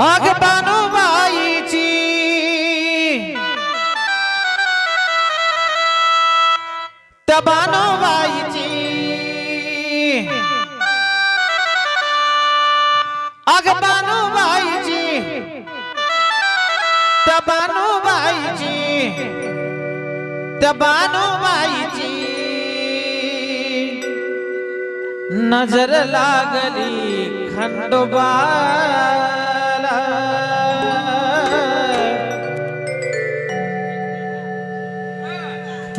अग बाईची त्या बाईची अग बाईची त्या बाईची त्या बाईची नजर लागली खंडोबा।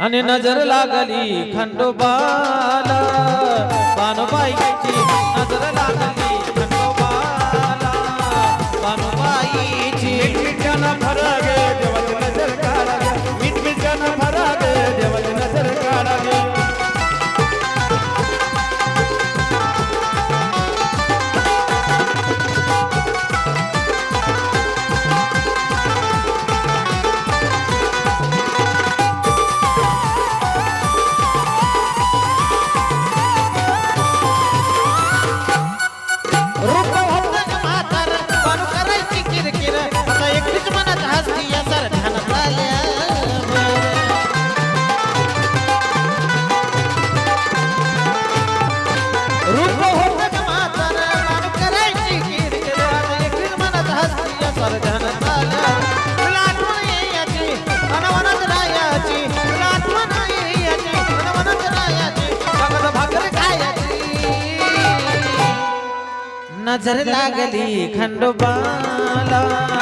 आणि नजर लागली खंडोबाला. पानोबाईची नजर लागली खंडोबाला. पानोबाईची. विठ्ठल भरवे नजर लागली खंडोबाला.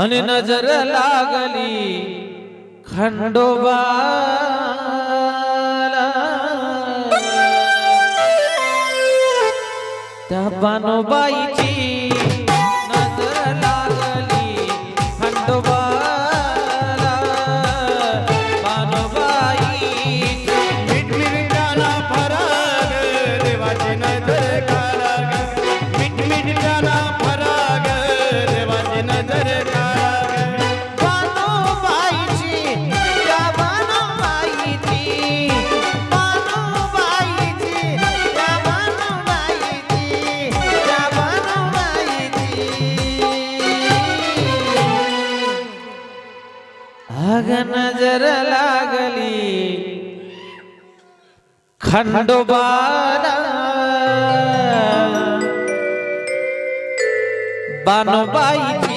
आणि नजर लागली खंडोबा त्या बानोबाईची नजर लागली खंडोबाला बानोबाई